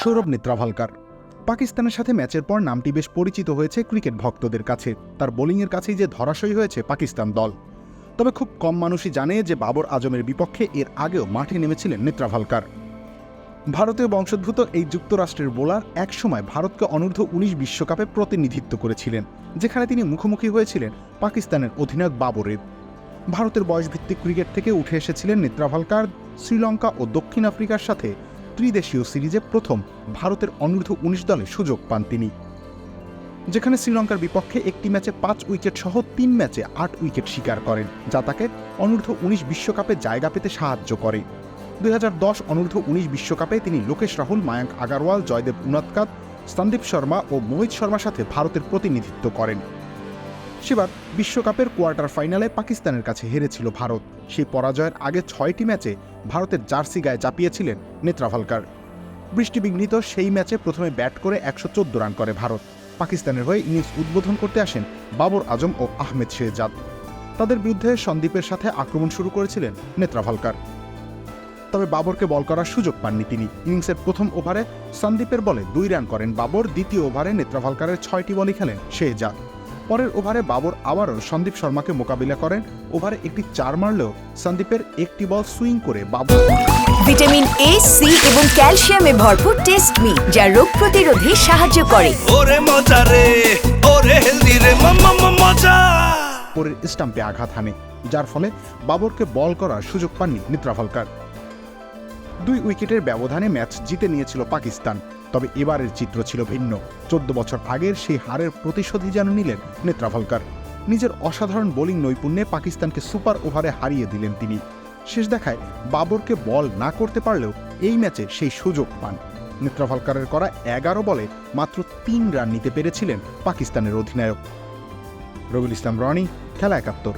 সৌরভ নেত্রাভালকার। পাকিস্তানের সাথে ম্যাচের পর নামটি বেশ পরিচিত হয়েছে ক্রিকেট ভক্তদের কাছে। তার বোলিংয়ের কাছেই যে ধরাশয়ী হয়েছে পাকিস্তান দল। তবে খুব কম মানুষই জানে যে বাবর আজমের বিপক্ষে এর আগেও মাঠে নেমেছিলেন নেত্রাভালকার। ভারতীয় বংশোদ্ভূত এই যুক্তরাষ্ট্রের বোলার একসময় ভারতকে অনূর্ধ্ব উনিশ বিশ্বকাপে প্রতিনিধিত্ব করেছিলেন, যেখানে তিনি মুখোমুখি হয়েছিলেন পাকিস্তানের অধিনায়ক বাবরের। ভারতের বয়সভিত্তিক ক্রিকেট থেকে উঠে এসেছিলেন নেত্রাভালকার শ্রীলঙ্কা ও দক্ষিণ আফ্রিকার সাথে। ত্রিদেশীয় সিরিজে প্রথম ভারতের অনূর্ধ্ব উনিশ দলে সুযোগ পান তিনি, যেখানে শ্রীলঙ্কার বিপক্ষে একটি ম্যাচে পাঁচ উইকেট সহ তিন ম্যাচে আট উইকেট শিকার করেন, যা তাকে অনূর্ধ্ব উনিশ বিশ্বকাপে জায়গা পেতে সাহায্য করে। দুই অনূর্ধ্ব উনিশ বিশ্বকাপে তিনি লোকেশ রাহুল, মায়াঙ্ক আগারওয়াল, জয়দেব উনাদকাত সন্দীপ শর্মা ও মোহিত শর্মার সাথে ভারতের প্রতিনিধিত্ব করেন। সেবার বিশ্বকাপের কোয়ার্টার ফাইনালে পাকিস্তানের কাছে হেরেছিল ভারত। সেই পরাজয়ের আগে ছয়টি ম্যাচে ভারতের জার্সি গায়ে চাপিয়েছিলেন নেত্রাভালকার। বৃষ্টিবিঘ্নিত সেই ম্যাচে প্রথমে ব্যাট করে একশো চোদ্দ রান করে ভারত। পাকিস্তানের হয়ে ইনিংস উদ্বোধন করতে আসেন বাবর আজম ও আহমেদ শেহজাদ। তাদের বিরুদ্ধে সন্দীপের সাথে আক্রমণ শুরু করেছিলেন নেত্রাভালকার। তবে বাবরকে বল করার সুযোগ পাননি তিনি। ইনিংসের প্রথম ওভারে সন্দীপের বলে দুই রান করেন বাবর, দ্বিতীয় ওভারে নেত্রাভালকারের ছয়টি বলই খেলেন শেহজাদ। পরের ওভারে বাবর আবারও সন্দীপ শর্মাকে মোকাবিলা করেন। ওভারে একটি চার মারলেও সন্দীপের একটি বল সুইং করে বাবর। ভিটামিন এ সি এবং ক্যালসিয়ামে ভরপুর টেস্ট মি যা রোগ প্রতিরোধে সাহায্য করে। ওরে মজা রে ওরে হেলদি রে মাম্মা মজা। পরের স্টাম্পে আঘাত হানে যার ফলে বাবরকে বল করার সুযোগ পাননি নেত্রাভালকার দুই উইকেটের ব্যবধানে ম্যাচ জিতে নিয়েছিল পাকিস্তান। তবে এবারের চিত্র ছিল ভিন্ন। চোদ্দ বছর আগের সেই হারের প্রতিশোধই যেন নিলেন নেত্রাভালকার নিজের অসাধারণ বোলিং নৈপুণ্যে পাকিস্তানকে সুপার ওভারে হারিয়ে দিলেন তিনি। শেষ দেখায় বাবরকে বল না করতে পারলেও এই ম্যাচে সেই সুযোগ পান। নেত্রাভালকারের করা এগারো বলে মাত্র তিন রান নিতে পেরেছিলেন পাকিস্তানের অধিনায়ক। রবিউল ইসলাম রনি, খেলা একাত্তর।